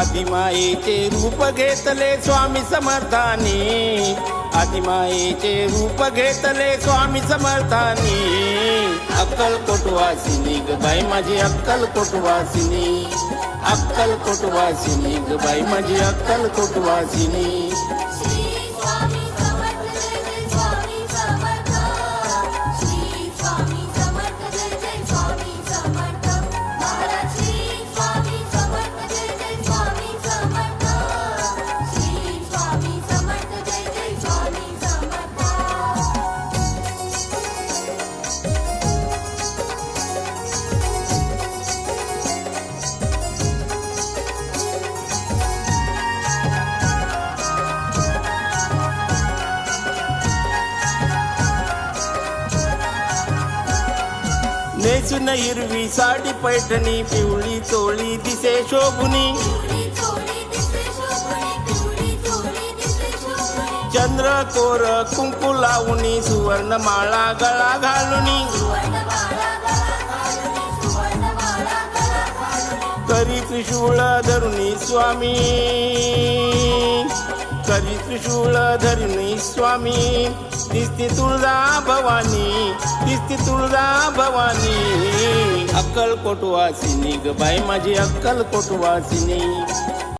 आदिमायेचे रूप घेतले स्वामी समर्थानी. आदिमायेचे रूप घेतले स्वामी समर्थानी. अक्कल कोटवासिनी ग बाई माझी अक्कल कोटवासिनी अक्कल कोटवासिनी ग बाई माझी अक्कल कोटवासिनी नेसून हिरवी साडी पैठणी पिवळी चोळी दिसे शोभुनी. चंद्र कोर कुंकू लावणी सुवर्ण माळा गळा घालुनी. करी त्रिशूळ धरुणी स्वामी. त्रिशूळ धरणी स्वामी दिसती तुळजा भवानी दिसती तुळजा भवानी. अक्कल कोटवासिनी ग बाई माझी अक्कल कोटवासिनी